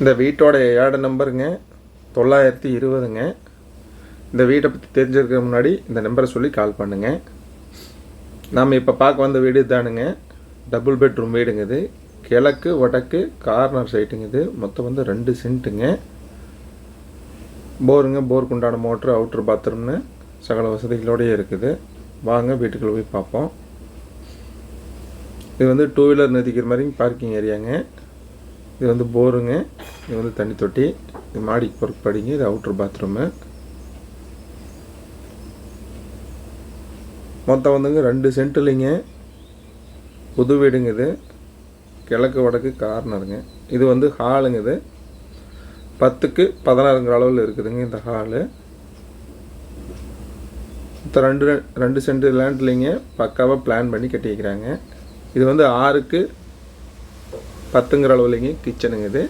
இந்த வீட்டோட ஏடு நம்பருங்க. தொள்ளாயிரத்தி இருபதுங்க. இந்த வீட்டை பற்றி தெரிஞ்சிருக்க முன்னாடி இந்த நம்பரை சொல்லி கால் பண்ணுங்க. நாம் இப்போ பார்க்க வந்த வீடு தானுங்க டபுள் பெட்ரூம் வீடுங்க இது. கிழக்கு வடக்கு கார்னர் சைட்டுங்க இது. மொத்தம் வந்து ரெண்டு சென்ட்டுங்க. போருங்க போருக்கு உண்டான மோட்ரு அவுட்ரு பாத்ரூம்னு சகல வசதிகளோடையே இருக்குது. வாங்க வீட்டுக்குள்ளே போய் பார்ப்போம். இது வந்து டூ வீலர் நிறுத்திக்கிற மாதிரி பார்க்கிங் ஏரியாங்க. இது வந்து போருங்க. இது வந்து தண்ணி தொட்டி. இது மாடி பொறுப்பு படிங்க. இது அவுட்ரு பாத்ரூமு. மொத்தம் வந்துங்க ரெண்டு சென்ட் இல்லைங்க புது வீடுங்க இது. கிழக்கு வடக்கு கார்னருங்க. இது வந்து ஹாலுங்க இது. பத்துக்கு பதினாறுங்கிற அளவில் இருக்குதுங்க இந்த ஹாலு. மொத்தம் ரெண்டு ரெண்டு சென்ட் லேண்ட்லிங்க. பக்காவாக பிளான் பண்ணி கட்டிக்கிறாங்க. இது வந்து ஆறுக்கு பத்துங்கிற அளவுலேங்க கிச்சனுங்க இது.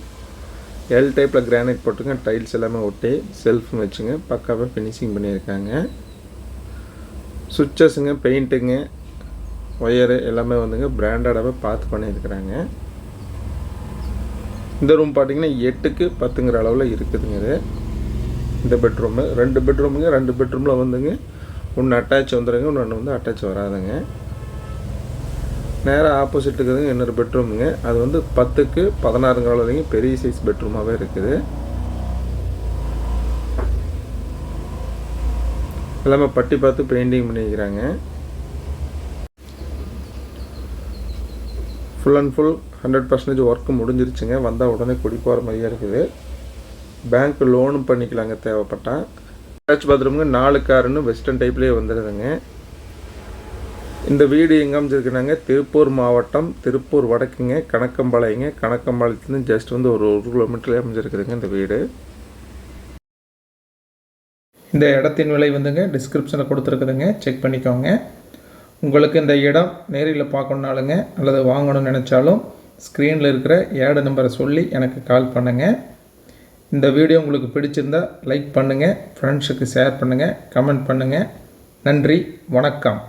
எல் டைப்பில் கிரானைட் போட்டுங்க டைல்ஸ் எல்லாமே ஒட்டி செல்ஃபும் வச்சுங்க பக்காவாக ஃபினிஷிங் பண்ணியிருக்காங்க. சுவிட்சஸுங்க பெயிண்ட்டுங்க ஒயரு எல்லாமே வந்துங்க பிராண்டடாகவே பார்த்து பண்ணியிருக்கிறாங்க. இந்த ரூம் பார்த்தீங்கன்னா எட்டுக்கு பத்துங்கிற அளவில் இருக்குதுங்க இது. இந்த பெட்ரூமு ரெண்டு பெட்ரூமுங்க ரெண்டு பெட்ரூமில் வந்துங்க ஒன்று அட்டாச் வந்துடுங்க இன்னொன்று வந்து அட்டாச் வராதுங்க. நேராக ஆப்போசிட் இருக்குதுங்க இன்னொரு பெட்ரூமுங்க அது வந்து பத்துக்கு பதினாறுங்கிற பெரிய சைஸ் பெட்ரூமாகவே இருக்குது. எல்லாமே பட்டி பார்த்து பெயிண்டிங் பண்ணிக்கிறாங்க. Full and full hundred percentage work முடிஞ்சிருச்சுங்க. வந்தால் உடனே குடி போகிற மாதிரியே இருக்குது. பேங்க் லோனும் பண்ணிக்கலாங்க தேவைப்பட்டால் அட்டாச் பாத்ரூமுங்க நாலு காருன்னு வெஸ்டர்ன் டைப்லேயே வந்துடுதுங்க இந்த வீடு எங்கே அமைச்சிருக்கிறாங்க திருப்பூர் மாவட்டம் திருப்பூர் வடக்குங்க கணக்கம்பாளையங்க. கணக்கம்பாளையத்துலேருந்து ஜஸ்ட் வந்து ஒரு ஒரு கிலோமீட்டர்லேயே அமைஞ்சிருக்குதுங்க இந்த வீடு. இந்த இடத்தின் விலை வந்துங்க டிஸ்கிரிப்ஷனில் கொடுத்துருக்குதுங்க. செக் பண்ணிக்கோங்க. உங்களுக்கு இந்த இடம் நேரில் பார்க்கணுனாலுங்க அல்லது வாங்கணும்னு நினச்சாலும் ஸ்க்ரீனில் இருக்கிற ஏடு நம்பரை சொல்லி எனக்கு கால் பண்ணுங்கள் இந்த வீடியோ உங்களுக்கு பிடிச்சிருந்தா லைக் பண்ணுங்கள் ஃப்ரெண்ட்ஸுக்கு ஷேர் பண்ணுங்கள் கமெண்ட் பண்ணுங்கள் நன்றி வணக்கம்.